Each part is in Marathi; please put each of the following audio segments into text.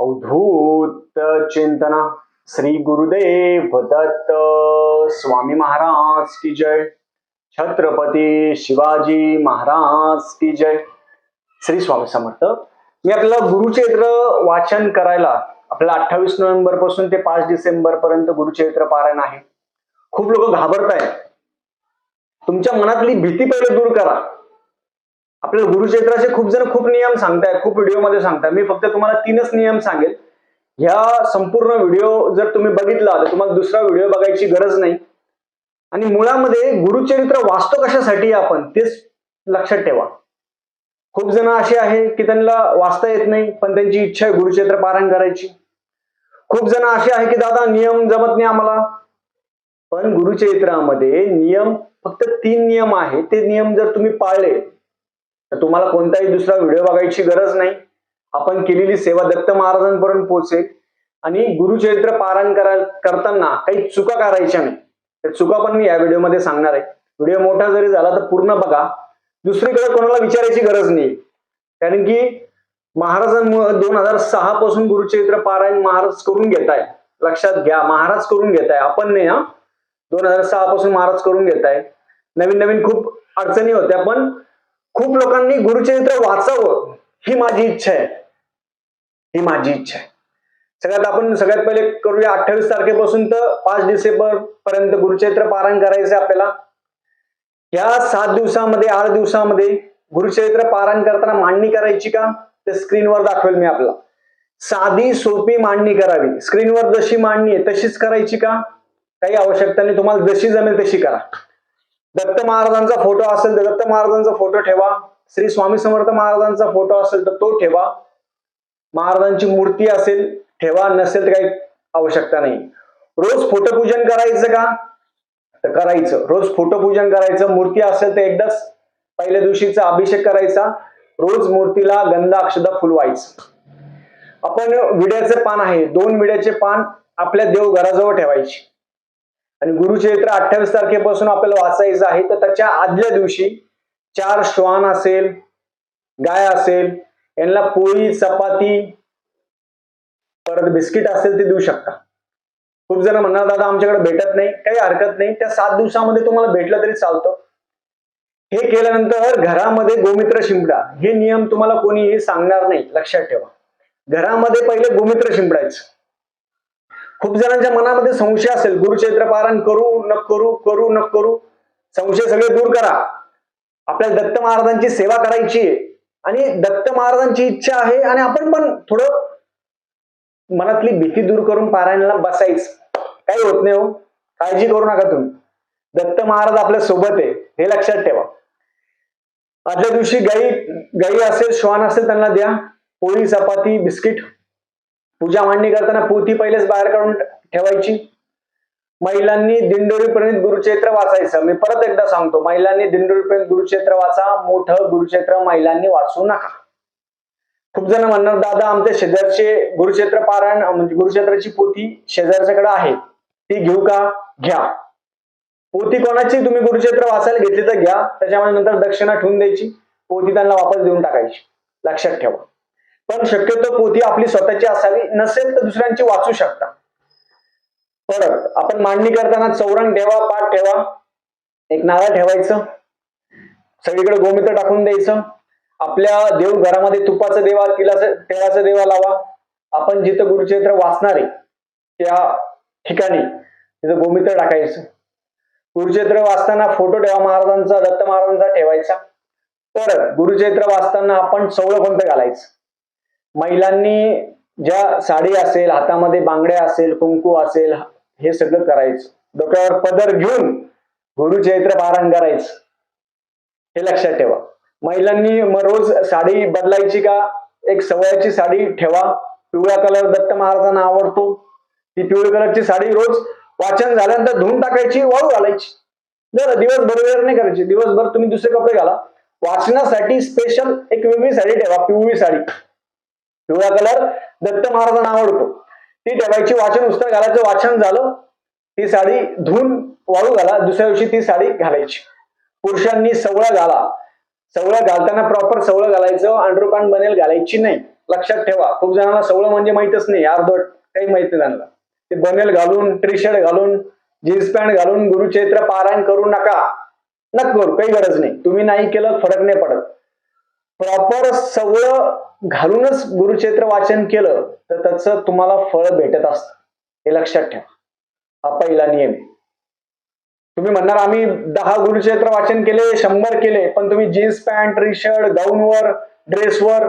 अवधूत चिंतना। श्री गुरुदेव दत्त। स्वामी महाराज की जय। छत्रपती शिवाजी महाराज की जय। श्री स्वामी समर्थ। मी आपल्याला गुरुचरित्र वाचन करायला आपल्याला अठ्ठावीस नोव्हेंबरपासून ते पाच डिसेंबर पर्यंत गुरुचरित्र पारायण आहे. खूप लोक घाबरत आहेत तुमच्या मनातली भीती पहिले दूर करा. आपल्याला गुरुक्षेत्राचे खूप जण खूप नियम सांगताय खूप व्हिडिओमध्ये सांगताय मी फक्त तुम्हाला तीनच नियम सांगेल. ह्या संपूर्ण व्हिडिओ जर तुम्ही बघितला तर तुम्हाला दुसरा व्हिडिओ बघायची गरज नाही. आणि मुळामध्ये गुरुचरित्र वाचतो कशासाठी आपण तेच लक्षात ठेवा. खूप जण असे आहे की त्यांना वाचता येत नाही पण त्यांची इच्छा आहे गुरुचरित्र पारायण करायची. खूप जण असे आहे की दादा नियम जमत नाही आम्हाला. पण गुरुचरित्रामध्ये नियम फक्त तीन नियम आहे ते नियम जर तुम्ही पाळले तर तुम्हाला कोणताही दुसरा व्हिडिओ बघायची गरज नाही. आपण केलेली सेवा दत्त महाराजांपर्यंत पोहोचेल. आणि गुरुचरित्र पारायण करा करताना काही चुका करायच्या नाही. त्या चुका पण मी या व्हिडिओमध्ये सांगणार आहे. व्हिडिओ मोठा जरी झाला तर पूर्ण बघा. दुसरीकडे कोणाला विचारायची गरज नाही. कारण की महाराजांमुळे दोन हजार सहा पासून गुरुचरित्र पारायण महाराज करून घेत आहे. लक्षात घ्या महाराज करून घेत आहे. आपण नाही हा. दोन हजार सहा पासून महाराज करून घेत आहे. नवीन नवीन खूप अडचणी होत्या पण खूप लोकांनी गुरुचरित्र वाचावं ही माझी इच्छा आहे. ही माझी इच्छा आहे. सगळ्यात आपण सगळ्यात पहिले करूया अठ्ठावीस तारखेपासून तर पाच डिसेंबर पर्यंत गुरुचरित्र पारायण करायचं आपल्याला. या सात दिवसामध्ये आठ दिवसामध्ये गुरुचरित्र पारायण करताना मांडणी करायची का? ते स्क्रीनवर दाखवेल मी आपला. साधी सोपी मांडणी करावी. स्क्रीनवर जशी मांडणी आहे तशीच करायची का? काही आवश्यकता नाही. तुम्हाला जशी जमेल तशी करा. दत्त महाराजांचा फोटो असेल तर दत्त महाराजांचा फोटो ठेवा. श्री स्वामी समर्थ महाराजांचा फोटो असेल तर तो ठेवा. महाराजांची मूर्ती असेल ठेवा. नसेल तर काही आवश्यकता नाही. रोज फोटोपूजन करायचं का? तर करायचं. रोज फोटोपूजन करायचं. मूर्ती असेल तर एकदाच पहिल्या दिवशीचा अभिषेक करायचा. रोज मूर्तीला गंध अक्षदा फुलवायचं. आपण विड्याचे पान आहे. दोन विड्याचे पान आपल्या देव घराजवळ ठेवायची. आणि गुरुचरित्र अठ्ठावीस तारखेपासून आपल्याला वाचायचं आहे. तर त्याच्या आदल्या दिवशी चार श्वान असेल गाय असेल यांना पोळी चपाती परत बिस्किट असेल ते देऊ शकता. खूप जण म्हणणार दादा आमच्याकडे भेटत नाही. काही हरकत नाही. त्या सात दिवसामध्ये तुम्हाला भेटलं तरी चालतं. हे केल्यानंतर घरामध्ये गोमित्र शिंपडा. हे नियम तुम्हाला कोणीही सांगणार नाही. लक्षात ठेवा. घरामध्ये पहिले गोमित्र शिंपडायचं. खूप जणांच्या मनामध्ये संशय असेल गुरुचैत्र पारायण करू न करू करू न करू. संशय सगळे दूर करा. आपल्याला दत्त महाराजांची सेवा करायची आहे. आणि दत्त महाराजांची इच्छा आहे आणि आपण पण थोडं मनातली भीती दूर करून पारायणाला बसायच. काही होत नाही हो. काळजी करू नका तुम्ही. दत्त महाराज आपल्यासोबत आहे. हे लक्षात ठेवा. आदल्या दिवशी गाई गाई असेल श्वान असेल त्यांना द्या. पोळी चपाती बिस्किट. पूजा मांडणी करताना पोथी पहिलेच बाहेर काढून ठेवायची. महिलांनी दिंडोरीपर्यंत गुरुक्षेत्र वाचायचं. मी परत एकदा सांगतो महिलांनी दिंडोरीपर्यंत गुरुक्षेत्र वाचा मोठं गुरुक्षेत्र महिलांनी वाचू नका. खूप जण म्हणणार दादा आमच्या शेजारचे गुरुक्षेत्र पारायण म्हणजे गुरुक्षेत्राची पोथी शेजारच्याकडे आहे. ती घेऊ का? घ्या. पोथी कोणाची? तुम्ही गुरुक्षेत्र वाचायला घेतली तर घ्या. त्याच्यामुळे नंतर दक्षिणा ठेवून द्यायची. पोथी त्यांना वापस देऊन टाकायची. लक्षात ठेवा. पण शक्यतो पोथी आपली स्वतःची असावी नसेल तर दुसऱ्यांची वाचू शकता. परत आपण मांडणी करताना चौरंग ठेवा पाठ ठेवा. एक नारळ ठेवायचं. सगळीकडे गोमित्र टाकून द्यायचं. आपल्या देव घरामध्ये तुपाचा देवा तिलाचं तेलाचा देवा लावा. आपण जिथं गुरुचरित्र वाचणार आहे त्या ठिकाणी तिथं गोमित्र टाकायचं. गुरुचरित्र वाचताना फोटो ठेवा महाराजांचा दत्त महाराजांचा ठेवायचा. परत गुरुचरित्र वाचताना आपण सवळं पंत घालायचं. महिलांनी ज्या साडी असेल हातामध्ये बांगड्या असेल कुंकू असेल हे सगळं करायचं. डोक्यावर पदर घेऊन गुरुचरित्र पारायण करायचं. हे लक्षात ठेवा. महिलांनी मग रोज साडी बदलायची का? एक सवयाची साडी ठेवा. पिवळा कलर दत्त महाराजांना आवडतो. ती पिवळी कलरची साडी रोज वाचन झाल्यानंतर धुवून टाकायची वाळू घालायची. बरं दिवसभर वेळ नाही करायची. दिवसभर तुम्ही दुसरे कपडे घाला. वाचनासाठी स्पेशल एक वेगळी साडी ठेवा पिवळी साडी. पिवळा कलर दत्त महाराजांना आवडतो ती ठेवायची वाचन उस्तर घालायचं वाचन झालं ती साडी धुवून वाळू घाला दुसऱ्या दिवशी ती साडी घालायची. पुरुषांनी सवळं घाला. सवळं घालताना प्रॉपर सवळं घालायचं अंडरपॅन्ट बनेल घालायची नाही. लक्षात ठेवा. खूप जणांना सवळं म्हणजे माहितच नाही अर्धवट काही माहीत नाही त्यांना. ते बनेल घालून टी शर्ट घालून जीन्स पॅन्ट घालून गुरुचरित्र पारायण करू नका. नका करू काही गरज नाही. तुम्ही नाही केलं फरक नाही पडत. प्रॉपर सगळं घालूनच गुरुक्षेत्र वाचन केलं तर त्याचं तुम्हाला फळ भेटत असतं. हे लक्षात ठेवा. हा पहिला नियम. तुम्ही म्हणणार आम्ही दहा गुरुक्षेत्र वाचन केले शंभर केले पण तुम्ही जीन्स पॅन्ट टी शर्ट गाऊनवर ड्रेसवर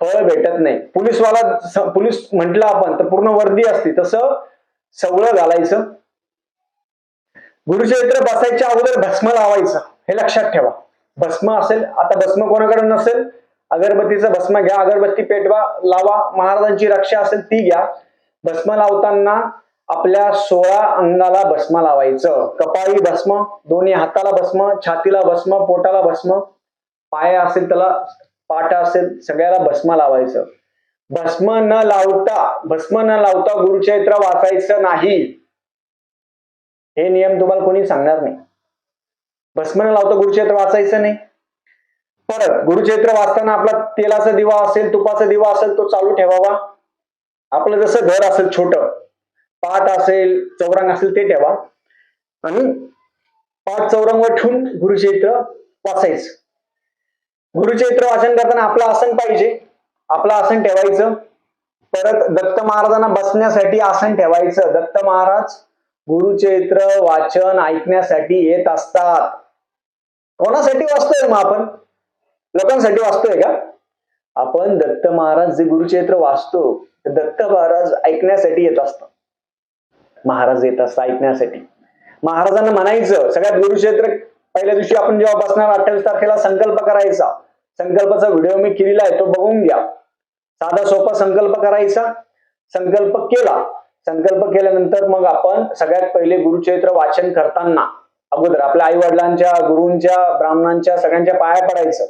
फळ भेटत नाही. पोलीसवाला पोलीस म्हटलं आपण तर पूर्ण वर्दी असते. तसं सगळं घालायचं. गुरुचरित्र बसायच्या अगोदर भस्म लावायचं. हे लक्षात ठेवा. भस्म असेल आता भस्म कोणाकडे नसेल? अगरबत्तीचं भस्म घ्या अगरबत्ती पेटवा लावा. महाराजांची रक्षा असेल ती घ्या. भस्म लावताना आपल्या सोळा अंगाला भस्म लावायचं. कपाळी भस्म दोन्ही हाताला भस्म छातीला भस्म पोटाला भस्म. पाय असेल त्याला पाठ असेल सगळ्याला भस्म लावायचं. भस्म न लावता भस्म न लावता गुरुचरित्र वाचायचं नाही. हे नियम तुम्हाला कोणी सांगणार नाही. भस्म न लावता वाचायचं नाही. परत गुरुक्षेत्र वाचताना आपला तेलाचा दिवा असेल तुपाचा दिवा असेल तो चालू ठेवावा. आपलं जसं घर असेल छोट पाट असेल चौरंग असेल ते ठेवा. आणि पाठ चौरंगवर ठेवून गुरुचरित्र वाचायचं. गुरुचरित्र वाचन करताना आपलं आसन पाहिजे. आपलं आसन ठेवायचं. परत दत्त महाराजांना बसण्यासाठी आसन ठेवायचं. दत्त महाराज गुरुचरित्र वाचन ऐकण्यासाठी येत असतात. कोणासाठी वाचतोय मग आपण? लोकांसाठी वाचतोय का? आपण दत्त महाराज जे गुरुचरित्र वाचतो ते दत्त महाराज ऐकण्यासाठी येत असतात. महाराज येत असतात ऐकण्यासाठी. महाराजांना म्हणायचं सगळ्यात गुरुक्षेत्र पहिल्या दिवशी आपण जेव्हा बसणार अठ्ठावीस तारखेला संकल्प करायचा. संकल्पाचा व्हिडिओ मी केलेला आहे तो बघून घ्या. साधा सोपा संकल्प करायचा. संकल्प केला. संकल्प केल्यानंतर मग आपण सगळ्यात पहिले गुरुचरित्र वाचन करताना अगोदर आपल्या आई वडिलांच्या गुरूंच्या ब्राह्मणांच्या सगळ्यांच्या पाया पडायचं.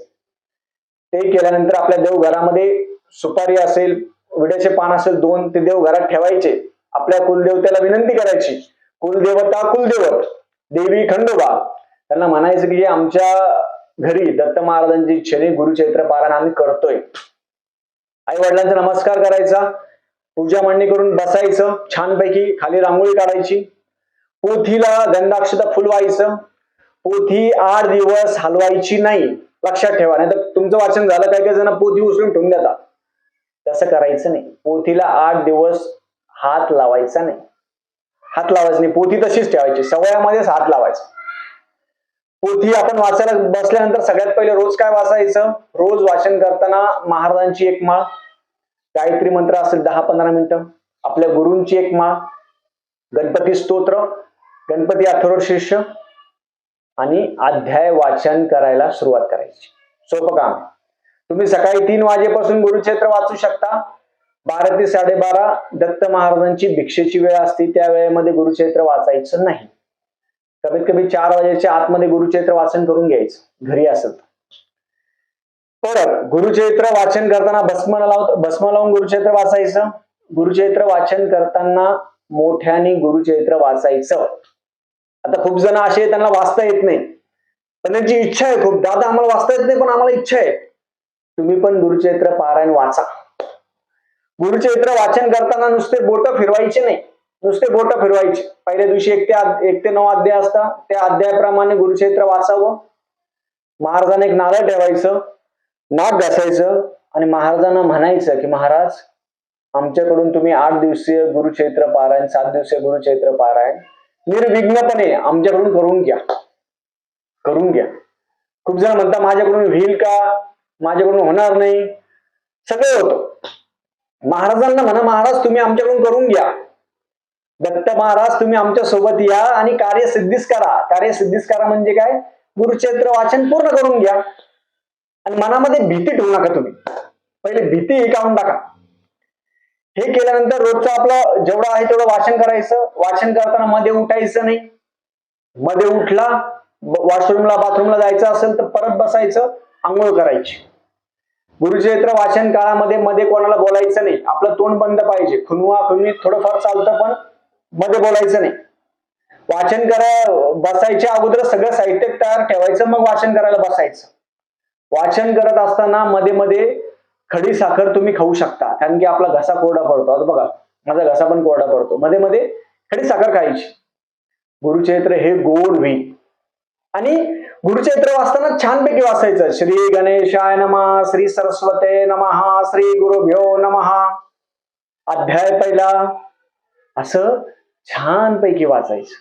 ते केल्यानंतर आपल्या देवघरामध्ये सुपारी असेल विड्याचे पान असेल दोन ते देवघरात ठेवायचे. आपल्या कुलदेवतेला विनंती करायची. कुलदेवता कुलदेवत देवी खंडोबा. त्यांना म्हणायचं की आमच्या घरी दत्त महाराजांची इच्छेने गुरुचैत्र पारायण आम्ही करतोय. आई वडिलांचा नमस्कार करायचा. पूजा मांडणी करून बसायचं. छानपैकी खाली रांगोळी काढायची. पोथीला गंधाक्षता फुलवायचं. पोथी आठ दिवस हलवायची नाही. लक्षात ठेवा. नाही तर तुमचं वाचन झालं काही काही जण पोथी उचलून ठेवून देतात. तसं करायचं नाही. पोथीला आठ दिवस हात लावायचा नाही. हात लावायचा नाही. पोथी तशीच ठेवायची. सवयामध्येच हात लावायचा. पोथी आपण वाचायला बसल्यानंतर सगळ्यात पहिले रोज काय वाचायचं? रोज वाचन करताना महाराजांची एक माळ गायत्री मंत्र असेल दहा पंधरा मिनिटं. आपल्या गुरूंची एक माळ गणपती स्तोत्र गणपती अथर्व शिष्य आणि अध्याय वाचन करायला सुरुवात करायची. सोपं काम तुम्ही सकाळी तीन वाजेपासून गुरुक्षेत्र वाचू शकता. बारा ते साडेबारा दत्त महाराजांची भिक्षेची वेळ असते त्या वेळेमध्ये गुरुक्षेत्र वाचायचं नाही. कमीत कमी चार वाजेच्या आतमध्ये गुरुक्षेत्र वाचन करून घ्यायचं घरी असत परत गुरुचैत्र वाचन करताना भस्म लावत भस्म लावून गुरुचैत्र वाचायचं. गुरुचैत्र वाचन करताना मोठ्याने गुरुचैत्र वाचायचं. आता खूप जण असे त्यांना वाचता येत नाही. पण त्यांची इच्छा आहे खूप. दादा आम्हाला वाचता येत नाही पण आम्हाला इच्छा आहे. तुम्ही पण गुरुचैत्र पारायण वाचा. गुरुचरित्र वाचन करताना नुसते बोट फिरवायचे नाही. नुसते बोट फिरवायचे. पहिल्या दिवशी एक ते एक ते नऊ अध्याय असतात. त्या अध्यायाप्रमाणे गुरुचरित्र वाचावं. महाराजांना एक नारळ ठेवायचं नाक घासायचं आणि महाराजांना म्हणायचं की महाराज आमच्याकडून तुम्ही आठ दिवसीय गुरुचैत्र पारायण सात दिवसीय गुरुचैत्र पारायण निर्विघ्नपणे आमच्याकडून करून घ्या. करून घ्या. खूप जण म्हणता माझ्याकडून होईल का? माझ्याकडून होणार नाही. सगळं होतं. महाराजांना म्हणा महाराज तुम्ही आमच्याकडून करून घ्या. दत्त महाराज तुम्ही आमच्यासोबत या आणि कार्य सिद्धीस करा. कार्य सिद्धीस करा म्हणजे काय? गुरुक्षेत्र वाचन पूर्ण करून घ्या. आणि मनामध्ये भीती ठेवू नका तुम्ही. पहिले भीती एकावून टाका. हे केल्यानंतर रोजचं आपलं जेवढं आहे तेवढं वाचन करायचं. वाचन करताना मध्ये उठायचं नाही. मध्ये उठला वॉशरूमला बाथरूमला जायचं असेल तर परत बसायचं आंघोळ करायची. गुरुचरित्र वाचन काळामध्ये मध्ये कोणाला बोलायचं नाही. आपलं तोंड बंद पाहिजे. खुनवा खुनवी थोडंफार चालतं पण मध्ये बोलायचं नाही. वाचन करा बसायच्या अगोदर सगळं साहित्य तयार ठेवायचं मग वाचन करायला बसायचं. वाचन करत असताना मध्ये मध्ये खडी साखर तुम्ही खाऊ शकता. कारण की आपला घसा कोरडा पडतो. आता बघा माझा घसा पण कोरडा पडतो. मध्ये मध्ये खडी साखर खायची. गुरुचरित्र हे गोड होईल आणि गुरुचरित्र वाचताना छानपैकी वाचायचं. श्री गणेशाय नमः श्री सरस्वते नमः श्री गुरुभ्यो नमहा अध्याय पहिला. असं छानपैकी वाचायचं.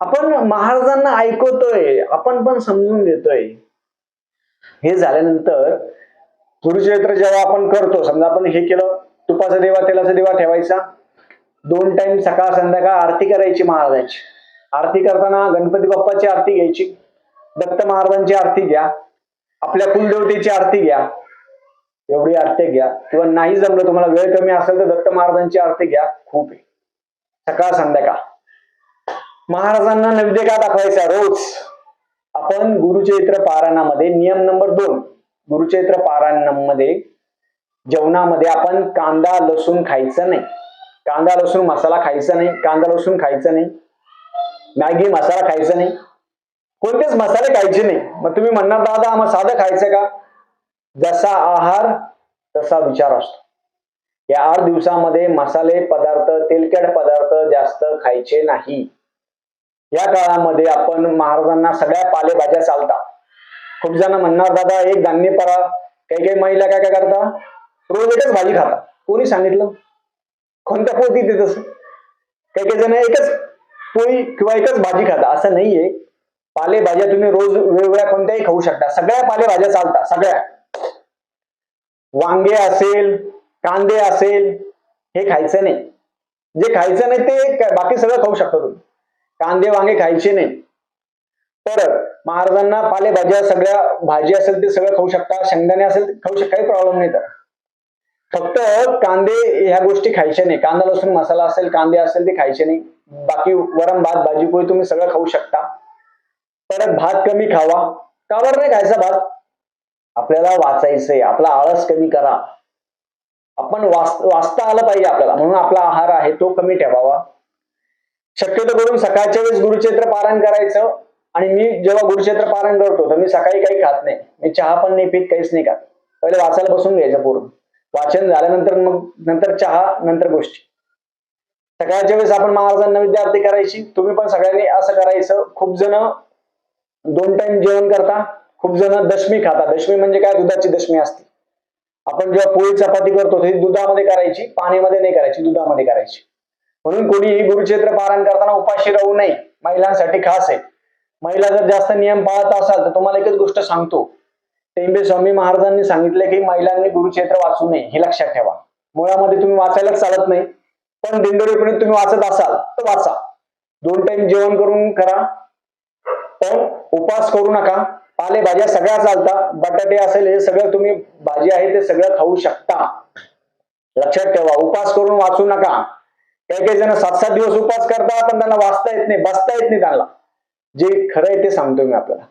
आपण महाराजांना ऐकवतोय. आपण पण समजून घेतोय. हे झाल्यानंतर गुरुचरित्र जेव्हा आपण करतो समजा आपण हे केलं तुपाचा देवा तेलाचा देवा ठेवायचा. दोन टाइम सकाळ संध्याकाळ आरती करायची महाराजांची. आरती करताना गणपती बाप्पाची आरती घ्यायची. दत्त महाराजांची आरती घ्या. आपल्या कुलदेवतेची आरती घ्या. एवढी आरती घ्या. किंवा नाही जमलं तुम्हाला वेळ कमी असेल तर दत्त महाराजांची आरती घ्या. खूप आहे. सकाळ संध्याकाळ. महाराजांना नैवेद्य का दाखवायचा? रोज. आपण गुरुचरित्र पारायणामध्ये नियम नंबर दोन. गुरुचैत्र पारायणामध्ये जेवणामध्ये आपण कांदा लसूण खायचं नाही. कांदा लसूण मसाला खायचा नाही. कांदा लसूण खायचं नाही. मॅगी मसाला खायचा नाही. कोणतेच मसाले खायचे नाही. मग तुम्ही म्हणणार दादा मग साधं खायचं का? जसा आहार तसा विचार असतो. या आठ दिवसामध्ये मसाले पदार्थ तेलकट पदार्थ जास्त खायचे नाही. या काळामध्ये आपण महाराजांना सगळ्या पालेभाज्या चालतात. खूप जण म्हणणार दादा एक धान्य परा. काही काही महिला काय काय करता? रोज एकच भाजी खाता. कोणी सांगितलं? कोणत्या पोती ते तसं काही काही जण एकच पोळी किंवा एकच भाजी खाता. असं नाहीये. पालेभाज्या तुम्ही रोज वेगवेगळ्या कोणत्याही खाऊ शकता. सगळ्या पालेभाज्या चालतात. सगळ्या. वांगे असेल कांदे असेल हे खायचं नाही. जे खायचं नाही ते बाकी सगळं खाऊ शकता तुम्ही. कांदे वांगे खायचे नाही. परत महाराजांना पालेभाज्या सगळ्या भाजी असेल ते सगळं खाऊ शकता शेंगदाणे असेल ते खाऊ शकता काही प्रॉब्लेम नाही तर. फक्त कांदे ह्या गोष्टी खायच्या नाही. कांदा लसूण मसाला असेल कांदे असेल ते खायचे नाही. बाकी वरण भात भाजी पोळी तुम्ही सगळं खाऊ शकता. परत भात कमी खावा. का बरं नाही खायचा भात? आपल्याला वाचायचंय. आपला आळस कमी करा. आपण वाच वाचता आलं पाहिजे आपल्याला. म्हणून आपला आहार आहे तो कमी ठेवावा. शक्यतो करून सकाळच्या वेळेस गुरुचैत्र पारायण करायचं. आणि मी जेव्हा गुरुक्षेत्र पारायण करतो तर मी सकाळी काही खात नाही. मी चहा पण नाही पीत काहीच नाही खात. पहिले वाचायला बसून घ्यायचं पूर्ण. वाचन झाल्यानंतर मग नंतर चहा नंतर गोष्टी. सकाळच्या वेळेस आपण महाराजांना विद्यार्थी करायची. तुम्ही पण सगळ्यांनी असं करायचं. खूप जण दोन टाइम जेवण करता. खूप जण दशमी खाता. दशमी म्हणजे काय? दुधाची दशमी असते. आपण जेव्हा पोळी चपाती करतो ती दुधामध्ये करायची. पाण्यामध्ये नाही करायची. दुधामध्ये करायची. म्हणून कोणीही गुरुक्षेत्र पारायण करताना उपाशी राहू नये. महिलांसाठी खास आहे. महिला जर जास्त नियम पाळत असाल तर तुम्हाला एकच गोष्ट सांगतो. टेंबे स्वामी महाराजांनी सांगितलं की महिलांनी गुरुक्षेत्र वाचू नये हे लक्षात ठेवा. मुळामध्ये तुम्ही वाचायलाच चालत नाही पण दिंडोरीपणे तुम्ही वाचत असाल तर वाचा. दोन टाइम जेवण करून करा पण उपास करू नका. पालेभाज्या सगळ्या चालतात बटाटे असेल हे सगळं तुम्ही भाजी आहे ते सगळं खाऊ शकता. लक्षात ठेवा उपास करून वाचू नका. काही काही जण सात सात दिवस उपास करतात पण त्यांना वाचता येत नाही बसता येत नाही त्यांना. जे खरं आहे ते सांगतो मी आपल्याला.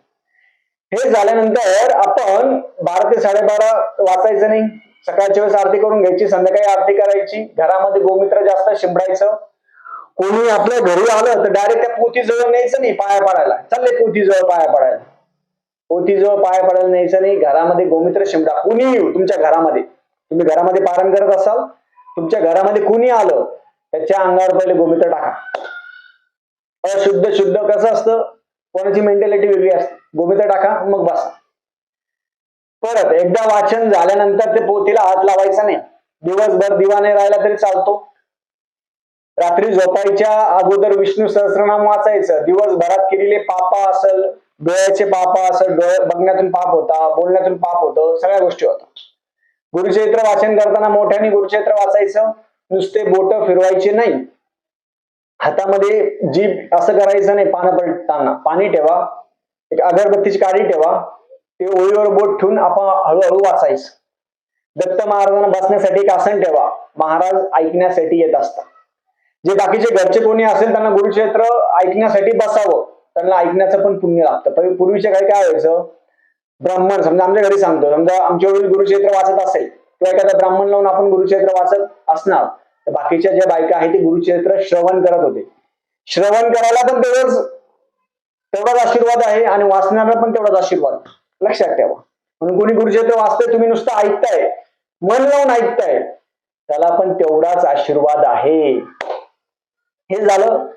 हे झाल्यानंतर आपण बारा ते साडेबारा वाचायचं नाही. सकाळच्या वेळेस आरती करून घ्यायची संध्याकाळी आरती करायची. घरामध्ये गोमित्र जास्त शिंपडायचं. कोणी आपल्या घरी आलं तर डायरेक्ट त्या पोथीजवळ न्यायचं नाही पाया पडायला. चालले पोथीजवळ पाया पडायला. पोथीजवळ पाया पडायला न्यायचं नाही. घरामध्ये गोमित्र शिंपडा. कुणी येऊ? तुमच्या घरामध्ये. तुम्ही घरामध्ये पारण करत असाल. तुमच्या घरामध्ये कुणी आलं? त्याच्या अंगावर पहिले गोमित्र टाका. अशुद्ध शुद्ध कसं असतं? कोणाची मेंटॅलिटी वेगळी असते. गोमित्र टाका मग बसा. परत एकदा वाचन झाल्यानंतर ते पोथीला हात लावायचा नाही. दिवसभर दिवा नाही राहिला तरी चालतो. रात्री झोपायच्या अगोदर विष्णू सहस्रनाम वाचायचं. दिवसभरात केलेले पापा असेल डोळ्याचे पापा असेल डोळे बघण्यातून पाप होता बोलण्यातून पाप होतं सगळ्या गोष्टी होतात. गुरुचरित्र वाचन करताना मोठ्याने गुरुचरित्र वाचायचं. नुसते बोट फिरवायचे नाही. हातामध्ये जीभ असं करायचं नाही पानं पलटताना. पाणी ठेवा. एक अगरबत्तीची काडी ठेवा. ते ओळीवर बोट ठेवून आपण हळूहळू वाचायचं. दत्त महाराजांना बसण्यासाठी एक आसन ठेवा. महाराज ऐकण्यासाठी येत असतात. जे बाकीचे घरचे कोणी असेल त्यांना गुरुक्षेत्र ऐकण्यासाठी बसावं. त्यांना ऐकण्याचं पण पुण्य लागतं. पहिले पूर्वीच्या काही काय व्हायचं? ब्राह्मण समजा आमच्या घरी सांगतो. समजा आमच्या वडील गुरुक्षेत्र वाचत असेल किंवा एखादा ब्राह्मण लावून आपण गुरुक्षेत्र वाचत असणार. बाकीच्या ज्या बायका आहेत ते गुरुक्षेत्र श्रवण करत होते. श्रवण करायला पण तेवढंच तेवढाच आशीर्वाद आहे आणि वाचण्याला पण तेवढाच आशीर्वाद. लक्षात ठेवा. म्हणून कोणी गुरुचरित्र वाचतंय तुम्ही नुसतं ऐकताय. मन लावून ऐकताय. त्याला पण तेवढाच आशीर्वाद आहे. हे झालं.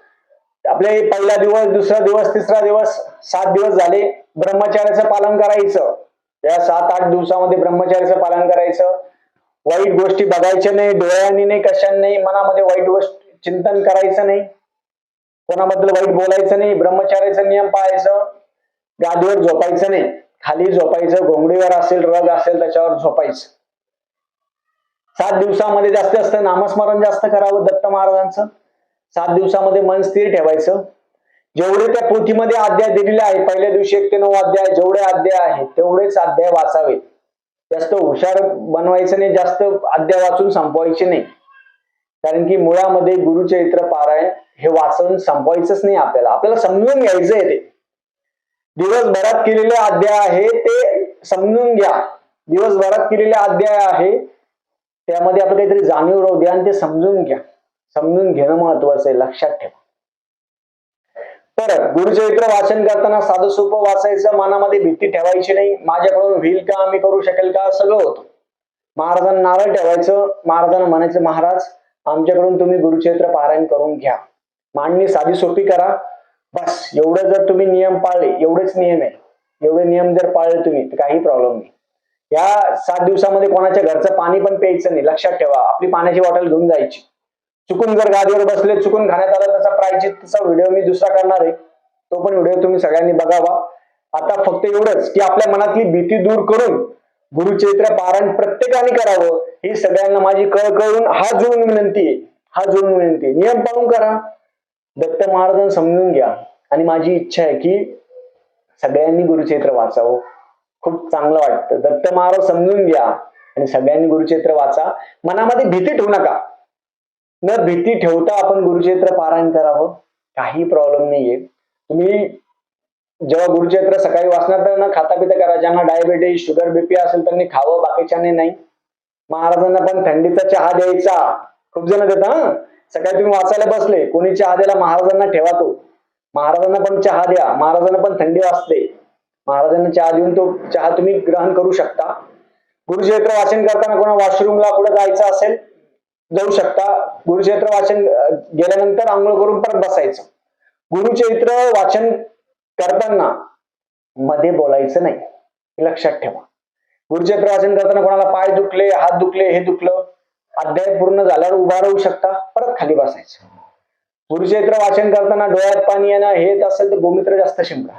आपले पहिला दिवस दुसरा दिवस तिसरा दिवस सात दिवस झाले. ब्रह्मचार्याचं पालन करायचं. या सात आठ दिवसामध्ये ब्रह्मचार्याचं पालन करायचं. वाईट गोष्टी बघायच्या नाही डोळ्यांनी नाही कशाने नाही मनामध्ये वाईट गोष्ट चिंतन करायचं नाही. कोणाबद्दल वाईट बोलायचं नाही ब्रह्मचार्याचा नियम पाळायचं गादीवर झोपायचं नाही. खाली झोपायचं घोंगडीवर असेल रग असेल त्याच्यावर झोपायचं. सात दिवसामध्ये जास्त जास्त नामस्मरण जास्त करावं दत्त महाराजांचं. सात दिवसामध्ये मन स्थिर ठेवायचं. जेवढे त्या पोथीमध्ये अध्याय दिलेले आहे पहिल्या दिवशी एक ते नऊ अध्याय जेवढे अध्याय आहेत तेवढेच अध्याय वाचावे जास्त हुशार बनवायचं नाही जास्त अध्याय वाचून संपवायचे नाही. कारण की मुळामध्ये गुरुचरित्र पारायण हे वाचून संपवायचंच नाही आपल्याला. आपल्याला समजून घ्यायचं आहे ते. दिवसभरात केलेले अध्याय आहे ते समजून घ्या. दिवसभरात केलेले अध्याय आहे त्यामध्ये आपण काहीतरी जाणीव राहू द्या आणि ते समजून घ्या. समजून घेणं महत्वाचं आहे लक्षात ठेवा. परत गुरुचरित्र वाचन करताना साधं सोपं वाचायचं मनामध्ये भीती ठेवायची नाही. माझ्याकडून होईल का मी करू शकेल का? सगळं होतं. महाराजांना नारळ ठेवायचं. महाराजांना म्हणायचं महाराज आमच्याकडून तुम्ही गुरुचरित्र पारायण करून घ्या. मांडणी साधी सोपी करा. बस एवढं जर तुम्ही नियम पाळले एवढेच नियम आहे एवढे नियम जर पाळले तुम्ही तर काही प्रॉब्लेम नाही. या सात दिवसामध्ये कोणाच्या घरचं पाणी पण प्यायचं नाही. लक्षात ठेवा आपली पाण्याची बॉटल घेऊन जायची. चुकून जर गादीवर बसले चुकून खाण्यात आलं त्याचा प्रायचितचा व्हिडिओ मी दुसरा करणार आहे. तो पण व्हिडिओ तुम्ही सगळ्यांनी बघावा. आता फक्त एवढंच की आपल्या मनातली भीती दूर करून गुरुचरित्र पारायण प्रत्येकाने करावं ही सगळ्यांना माझी कळ कळून हा जुळून विनंती आहे. हा जुळून विनंती आहे. नियम पाळून करा. दत्त महाराजांना समजून घ्या. आणि माझी इच्छा आहे की सगळ्यांनी गुरुचरित्र वाचावं. खूप चांगलं वाटतं. दत्त महाराज समजून घ्या. आणि सगळ्यांनी गुरुचरित्र वाचा. मनामध्ये भीती ठेवू नका. न भीती ठेवता आपण गुरुचरित्र पारायण करावं. काही प्रॉब्लेम नाहीये. तुम्ही जेव्हा गुरुचरित्र सकाळी वाचणार तर ना खाता पिता करा. ज्यांना डायबिटीज शुगर बीपी असेल त्यांनी खावं बाकीच्याने नाही. महाराजांना पण थंडीचा चहा द्यायचा. खूप जण देतात हा? सकाळी तुम्ही वाचायला बसले कोणी चहा द्यायला महाराजांना ठेवा तो. महाराजांना पण चहा द्या. महाराजांना पण थंडी वाजते. महाराजांना चहा देऊन तो चहा तुम्ही ग्रहण करू शकता. गुरुचरित्र वाचन करताना कोणा वॉशरूमला कुठं जायचं असेल जाऊ शकता. गुरुचरित्र वाचन गेल्यानंतर आंघोळ करून परत बसायचं. गुरुचरित्र वाचन करताना मध्ये बोलायचं नाही. हे लक्षात ठेवा. गुरुचरित्र वाचन करताना कोणाला पाय दुखले हात दुखले हे दुखलं अध्याय पूर्ण झाल्यावर उभा राहू शकता परत खाली बसायचं. गुरुचरित्र वाचन करताना डोळ्यात पाणी येणं हे असेल तर गोमित्र जास्त शिंपडा.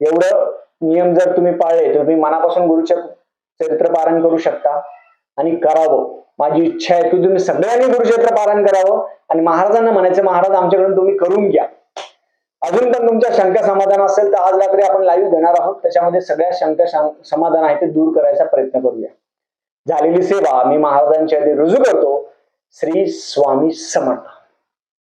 एवढं नियम जर तुम्ही पाळले तर तुम्ही मनापासून गुरुच्या चरित्र पारण करू शकता आणि करावं. माझी इच्छा आहे की तुम्ही सगळ्यांनी गुरुक्षेत्र पालन करावं आणि महाराजांना म्हणायचं महाराज आमच्याकडून तुम्ही करून घ्या. अजून पण तुमच्या शंका समाधान असेल तर आज रात्री आपण लाईव्ह घेणार आहोत. त्याच्यामध्ये सगळ्या शंका समाधान आहे ते दूर करायचा प्रयत्न करूया. झालेली सेवा मी महाराजांच्या आधी रुजू करतो. श्री स्वामी समर्थ.